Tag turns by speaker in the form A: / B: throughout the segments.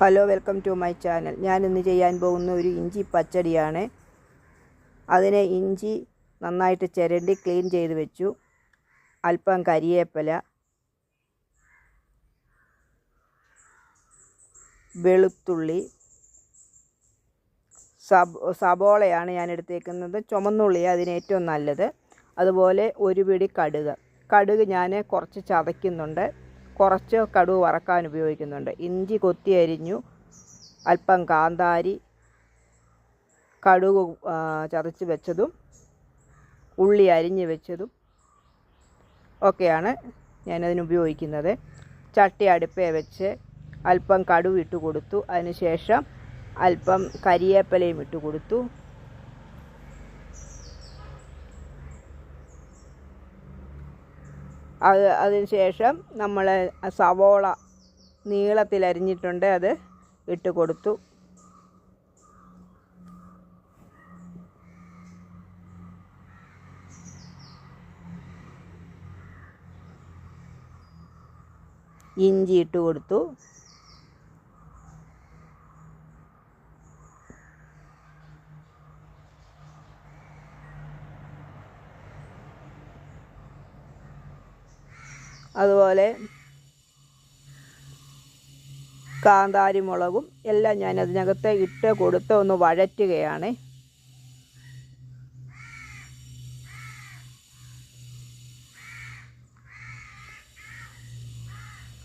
A: Hello welcome to my channel ഞാൻ ഇന്ന് ചെയ്യാൻ പോകുന്ന ഒരു ഇഞ്ചി പച്ചടിയാണ്. അതിനെ ഇഞ്ചി നന്നായിട്ട് ചിരണ്ടി ക്ലീൻ ചെയ്ത് വെച്ചു. അല്പം കരിയേപ്പല വെളുത്തുള്ളി സബ് സബോളയാണ് ഞാൻ എടുത്തേക്കുന്നത്. ചുമന്നുള്ളി അതിന് ഏറ്റവും നല്ലത്. അതുപോലെ ഒരു പിടി കടുക്. കടുക് ഞാൻ കുറച്ച് ചതയ്ക്കുന്നുണ്ട്. കുറച്ച് കടുക് വറക്കാൻ ഉപയോഗിക്കുന്നുണ്ട്. ഇഞ്ചി കൊത്തി അരിഞ്ഞു അല്പം കാന്താരി കടുക് ചതച്ച് വെച്ചതും ഉള്ളി അരിഞ്ഞ് വെച്ചതും ഒക്കെയാണ് ഞാനതിന് ഉപയോഗിക്കുന്നത്. ചട്ടി അടുപ്പേ വെച്ച് അല്പം കടുക് ഇട്ട് കൊടുത്തു. അതിനുശേഷം അല്പം കരിയേപ്പിലയും ഇട്ട് കൊടുത്തു. അത് അതിന് ശേഷം നമ്മൾ സവോള നീളത്തിൽ അരിഞ്ഞിട്ടുണ്ട് അത് ഇട്ട് കൊടുത്തു. ഇഞ്ചി ഇട്ട് കൊടുത്തു. അതുപോലെ കാന്താരി മുളകും എല്ലാം ഞാൻ അതിനകത്ത് ഇട്ട് കൊടുത്ത് ഒന്ന് വഴറ്റുകയാണ്.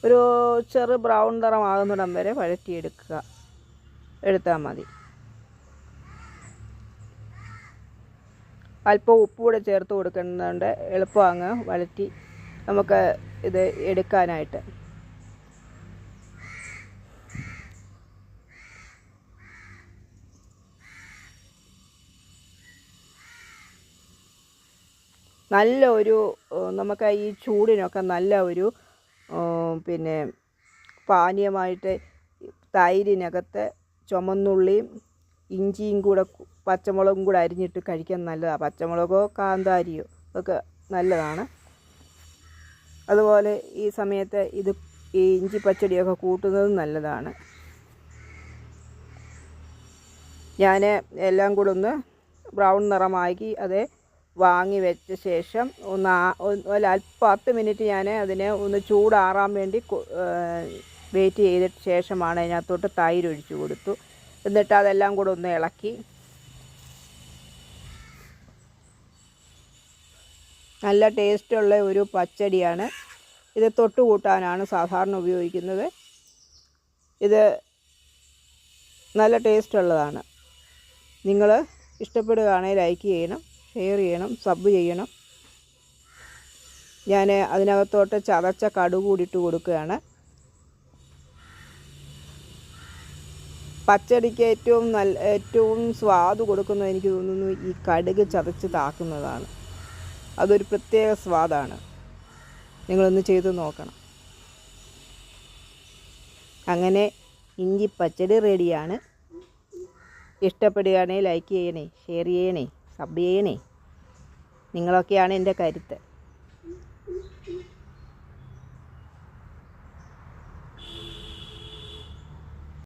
A: ഒരു ചെറു ബ്രൗൺ നിറമാകുന്നിടം വരെ വഴറ്റിയെടുക്കുക. എടുത്താൽ മതി. അല്പം ഉപ്പ് കൂടെ ചേർത്ത് കൊടുക്കുന്നുണ്ട് എളുപ്പം അങ്ങ് വഴറ്റി നമുക്ക് ഇത് എടുക്കാനായിട്ട്. നല്ല ഒരു നമുക്ക് ഈ ചൂടിനൊക്കെ നല്ല ഒരു പിന്നെ പാനീയമായിട്ട് തൈരിനകത്ത് ചുമന്നുള്ളിയും ഇഞ്ചിയും കൂടെ പച്ചമുളകും കൂടെ അരിഞ്ഞിട്ട് കഴിക്കാൻ നല്ലതാണ് പച്ചമുളകോ കാന്താരിയോ ഒക്കെ നല്ലതാണ്. അതുപോലെ ഈ സമയത്ത് ഇത് ഈ ഇഞ്ചി പച്ചടിയൊക്കെ കൂട്ടുന്നതും നല്ലതാണ്. ഞാൻ എല്ലാം കൂടെ ഒന്ന് ബ്രൗൺ നിറമാക്കി അത് വാങ്ങി വെച്ച ശേഷം ഒന്ന് പത്ത് മിനിറ്റ് ഞാൻ അതിനെ ഒന്ന് ചൂടാറാൻ വേണ്ടി വെയിറ്റ് ചെയ്തിട്ട് ശേഷമാണ് അതിനകത്തോട്ട് തൈര് ഒഴിച്ചു കൊടുത്തു. എന്നിട്ട് അതെല്ലാം കൂടെ ഒന്ന് ഇളക്കി. നല്ല ടേസ്റ്റുള്ള ഒരു പച്ചടിയാണ്. ഇത് തൊട്ട് കൂട്ടാനാണ് സാധാരണ ഉപയോഗിക്കുന്നത്. ഇത് നല്ല ടേസ്റ്റ് ഉള്ളതാണ്. നിങ്ങൾ ഇഷ്ടപ്പെടുകയാണെങ്കിൽ ലൈക്ക് ചെയ്യണം ഷെയർ ചെയ്യണം സബ് ചെയ്യണം. ഞാൻ അതിനകത്തോട്ട് ചതച്ച കടു കൂടിയിട്ട് കൊടുക്കുകയാണ്. പച്ചടിക്ക് ഏറ്റവും നല്ല ഏറ്റവും സ്വാദ് കൊടുക്കുന്നത് എനിക്ക് തോന്നുന്നു ഈ കടുക് ചതച്ച് താക്കുന്നതാണ്. അതൊരു പ്രത്യേക സ്വാദാണ്. നിങ്ങളൊന്ന് ചെയ്ത് നോക്കണം. അങ്ങനെ ഇഞ്ചി പച്ചടി റെഡിയാണ്. ഇഷ്ടപ്പെടുകയാണെങ്കിൽ ലൈക്ക് ചെയ്യണേ ഷെയർ ചെയ്യണേ സബ് ചെയ്യണേ. നിങ്ങളൊക്കെയാണ് എന്റെ കരുത്ത്.